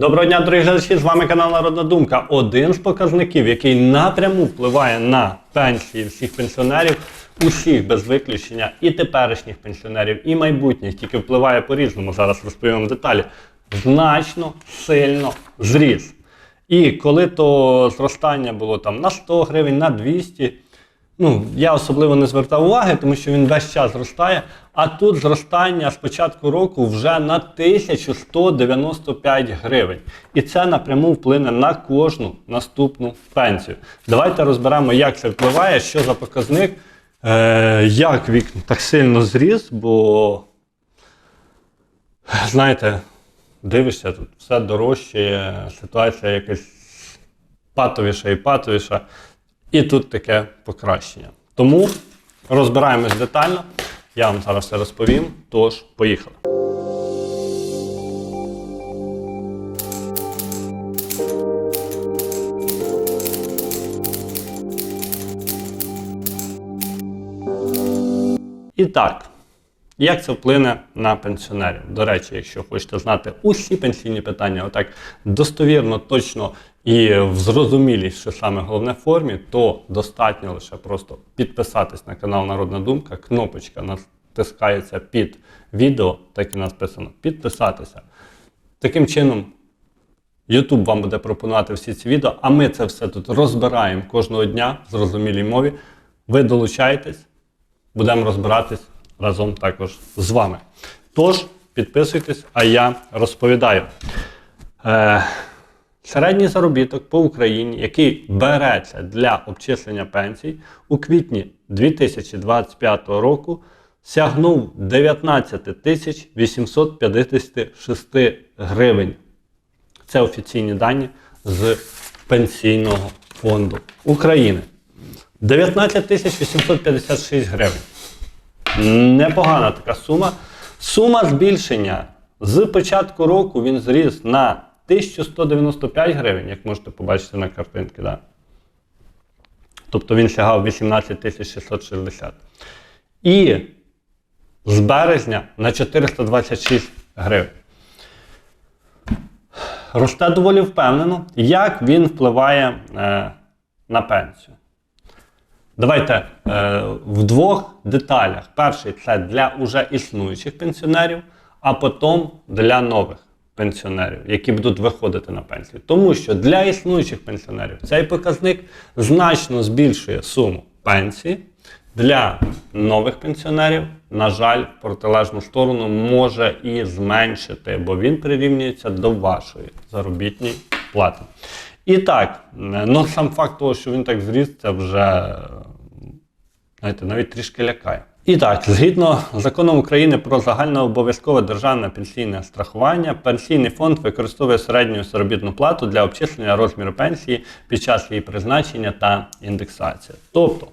Доброго дня, дорогі глядачі! З вами канал Народна Думка. Один з показників, який напряму впливає на пенсії всіх пенсіонерів, усіх без виключення, і теперішніх пенсіонерів, і майбутніх, тільки впливає по-різному. Зараз розповім деталі. Значно сильно зріс. І коли то зростання було там на 100 гривень, на 200, ну, я особливо не звертав уваги, тому що він весь час зростає. А тут зростання з початку року вже на 1195 гривень. І це напряму вплине на кожну наступну пенсію. Давайте розберемо, як це впливає, що за показник, е, як вік так сильно зріс, бо, знаєте, дивишся, тут все дорожче, ситуація якась патовіша і патовіша. І тут таке покращення. Тому розбираємось детально. Я вам зараз все розповім. Тож, поїхали. І так, як це вплине на пенсіонерів? До речі, якщо хочете знати усі пенсійні питання, отак достовірно, точно і в зрозумілій, що саме головне формі, то достатньо лише просто підписатись на канал Народна Думка. Кнопочка натискається під відео, так і написано підписатися. Таким чином, YouTube вам буде пропонувати всі ці відео, а ми це все тут розбираємо кожного дня в зрозумілій мові. Ви долучайтесь, будемо розбиратись разом також з вами. Тож, підписуйтесь, а я розповідаю. Е, середній заробіток по Україні, який береться для обчислення пенсій, у квітні 2025 року сягнув 19 тисяч 856 гривень. Це офіційні дані з Пенсійного фонду України. 19 тисяч 856 гривень. Непогана така сума. Сума збільшення з початку року він зріс на 1195 гривень, як можете побачити на картинці. Да? Тобто він сягав 18 660. І з березня на 426 гривень. Росте доволі впевнено, як він впливає е, на пенсію. Давайте е, в двох деталях. Перший це для уже існуючих пенсіонерів, а потім для нових пенсіонерів, які будуть виходити на пенсію. Тому що для існуючих пенсіонерів цей показник значно збільшує суму пенсії. Для нових пенсіонерів, на жаль, протилежну сторону може і зменшити, бо він прирівнюється до вашої заробітної плати. І так, ну сам факт того, що він так зріс, це вже знаєте, навіть трішки лякає. І так, згідно з законом України про загальнообов'язкове державне пенсійне страхування, пенсійний фонд використовує середню заробітну плату для обчислення розміру пенсії під час її призначення та індексації. Тобто,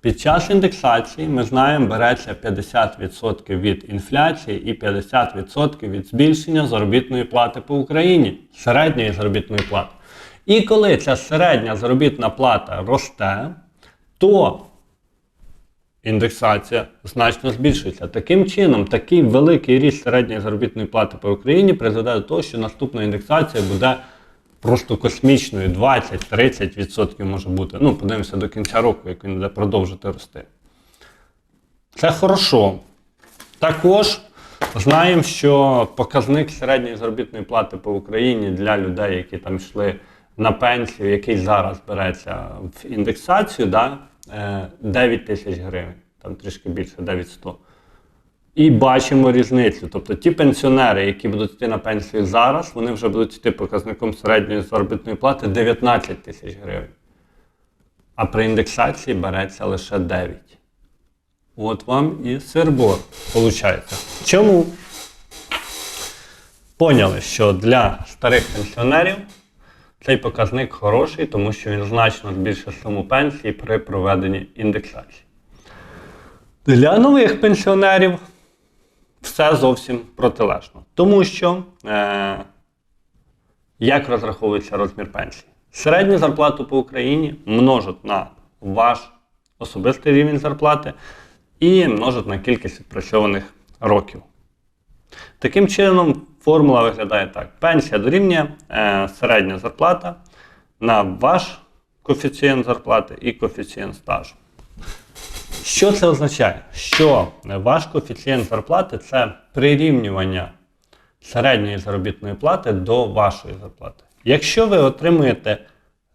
під час індексації ми знаємо, береться 50% від інфляції і 50% від збільшення заробітної плати по Україні, середньої заробітної плати. І коли ця середня заробітна плата росте, то індексація значно збільшується. Таким чином, такий великий ріст середньої заробітної плати по Україні призведе до того, що наступна індексація буде просто космічною, 20-30% може бути. Ну, подивимося до кінця року, як він буде продовжити рости. Це хорошо. Також знаємо, що показник середньої заробітної плати по Україні для людей, які там йшли на пенсію, який зараз береться в індексацію, да, 9 тисяч гривень, там трішки більше, 9100. І бачимо різницю. Тобто ті пенсіонери, які будуть йти на пенсію зараз, вони вже будуть йти показником середньої заробітної плати 19 тисяч гривень. А при індексації береться лише 9. От вам і сирбор, виходить. Чому? Поняли, що для старих пенсіонерів цей показник хороший, тому що він значно збільшує суму пенсії при проведенні індексації. Для нових пенсіонерів все зовсім протилежно. Тому що е, як розраховується розмір пенсії? Середню зарплату по Україні множать на ваш особистий рівень зарплати і множать на кількість відпрацьованих років. Таким чином, формула виглядає так: пенсія дорівнює е, середня зарплата на ваш коефіцієнт зарплати і коефіцієнт стажу. Що це означає? Що ваш коефіцієнт зарплати це прирівнювання середньої заробітної плати до вашої зарплати. Якщо ви отримуєте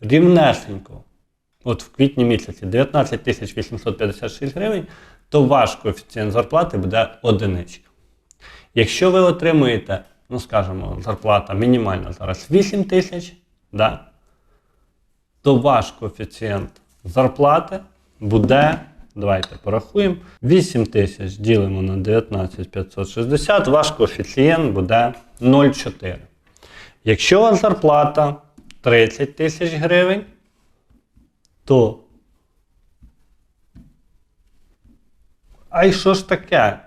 рівнесенько, от в квітні місяці 19 856 гривень, то ваш коефіцієнт зарплати буде одиничка. Якщо ви отримуєте, ну скажімо, зарплата мінімальна зараз 8 тисяч, да, то ваш коефіцієнт зарплати буде, давайте порахуємо, 8 тисяч ділимо на 19 560, ваш коефіцієнт буде 0,4. Якщо у вас зарплата 30 тисяч гривень, то. А й що ж таке?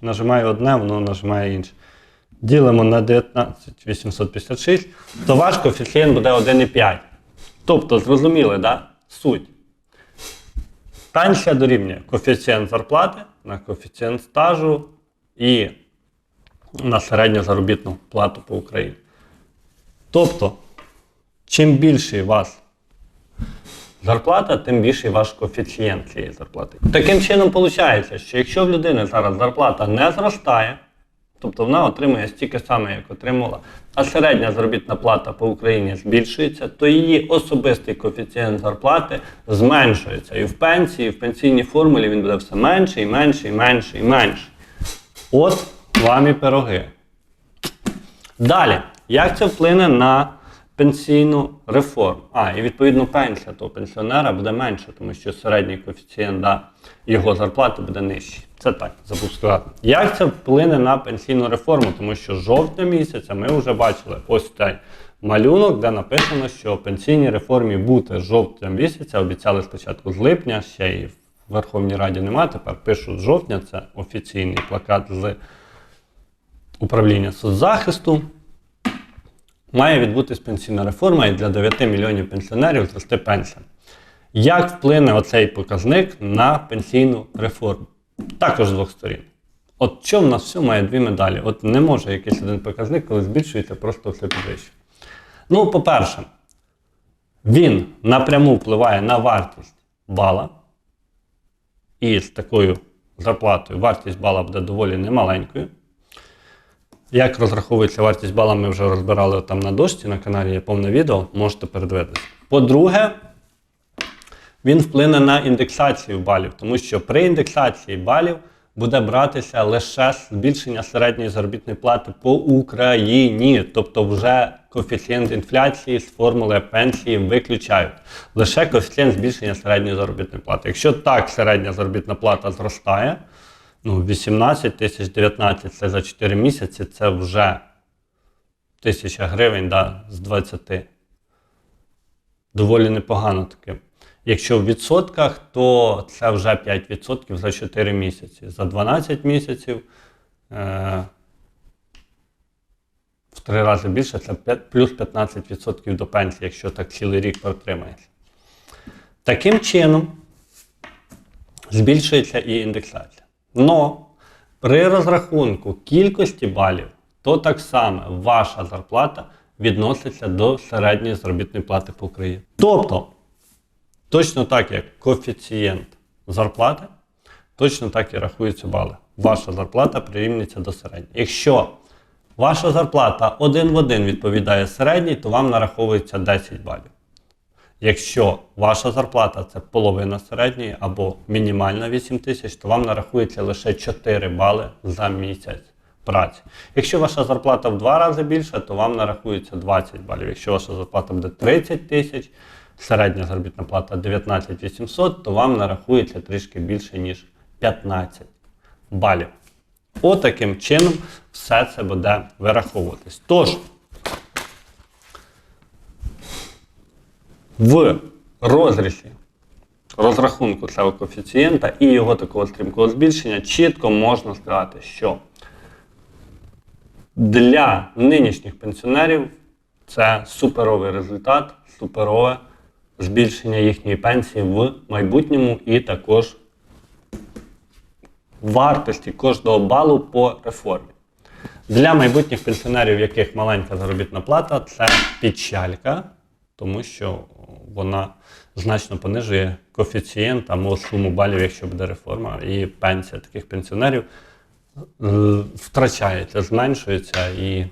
Нажимаю одне, воно нажимає інше. Ділимо на 19 856, то ваш коефіцієнт буде 1,5. Тобто, зрозуміли, да? Суть. Пенсія дорівнює коефіцієнт зарплати на коефіцієнт стажу і на середню заробітну плату по Україні. Тобто, чим більший у вас зарплата, тим більший ваш коефіцієнт цієї зарплати. Таким чином, виходить, що якщо в людини зараз зарплата не зростає, тобто вона отримує стільки саме, як отримала, а середня заробітна плата по Україні збільшується, то її особистий коефіцієнт зарплати зменшується. І в пенсії, і в пенсійній формулі він буде все менше і менше, і менше, і менше. От вам і пироги. Далі, як це вплине на пенсійну реформу? А, і відповідно пенсія того пенсіонера буде менша, тому що середній коефіцієнт да, його зарплати буде нижчий. Це так, забув сказати. Як це вплине на пенсійну реформу? Тому що з жовтня місяця ми вже бачили ось цей малюнок, де написано, що пенсійній реформі бути жовтня місяця обіцяли спочатку з липня, ще і в Верховній Раді немає. Тепер пишуть жовтня. Це офіційний плакат з управління соцзахисту. Має відбутись пенсійна реформа і для 9 мільйонів пенсіонерів зрости пенсія. Як вплине оцей показник на пенсійну реформу? Також з двох сторін. От що в нас все має дві медалі? От не може якийсь один показник, коли збільшується, просто все підвищує. Ну, по-перше, він напряму впливає на вартість бала. І з такою зарплатою вартість бала буде доволі немаленькою. Як розраховується вартість бала, ми вже розбирали там на дошці, на каналі є повне відео, можете передивитися. По-друге, він вплине на індексацію балів, тому що при індексації балів буде братися лише збільшення середньої заробітної плати по Україні. Тобто вже коефіцієнт інфляції з формули пенсії виключають. Лише коефіцієнт збільшення середньої заробітної плати. Якщо так середня заробітна плата зростає, ну 18 тисяч 19 це за 4 місяці, це вже тисяча гривень да, з 20. Доволі непогано таке. Якщо в відсотках, то це вже 5% за 4 місяці. За 12 місяців е, в 3 рази більше це 5, плюс 15% до пенсії, якщо так цілий рік протримається. Таким чином збільшується і індексація. Но при розрахунку кількості балів, то так само ваша зарплата відноситься до середньої заробітної плати по Україні. Тобто, точно так як коефіцієнт зарплати, точно так і рахуються бали. Ваша зарплата прирівнюється до середньої. Якщо ваша зарплата один в один відповідає середній, то вам нараховується 10 балів. Якщо ваша зарплата це половина середньої або мінімальна 8 тисяч, то вам нарахується лише 4 бали за місяць праці. Якщо ваша зарплата в два рази більша, то вам нарахується 20 балів. Якщо ваша зарплата буде 30 тисяч, середня заробітна плата 19 800, то вам нарахується трішки більше, ніж 15 балів. Отаким чином все це буде вираховуватись. Тож, в розрізі розрахунку цього коефіцієнта і його такого стрімкого збільшення чітко можна сказати, що для нинішніх пенсіонерів це суперовий результат, суперове збільшення їхньої пенсії в майбутньому і також вартості кожного балу по реформі. Для майбутніх пенсіонерів, яких маленька заробітна плата, це печалька, тому що вона значно понижує коефіцієнт або суму балів, якщо буде реформа, і пенсія таких пенсіонерів е, втрачається, зменшується і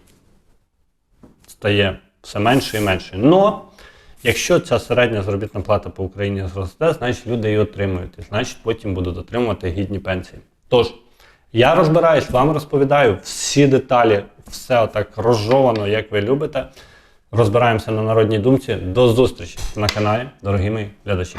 стає все менше і менше. Но якщо ця середня заробітна плата по Україні зросте, значить люди її отримують, і значить потім будуть отримувати гідні пенсії. Тож, я розбираюсь, вам розповідаю всі деталі, все так розжовано, як ви любите. Розбираємося на народній думці. До зустрічі на каналі, дорогі мої глядачі.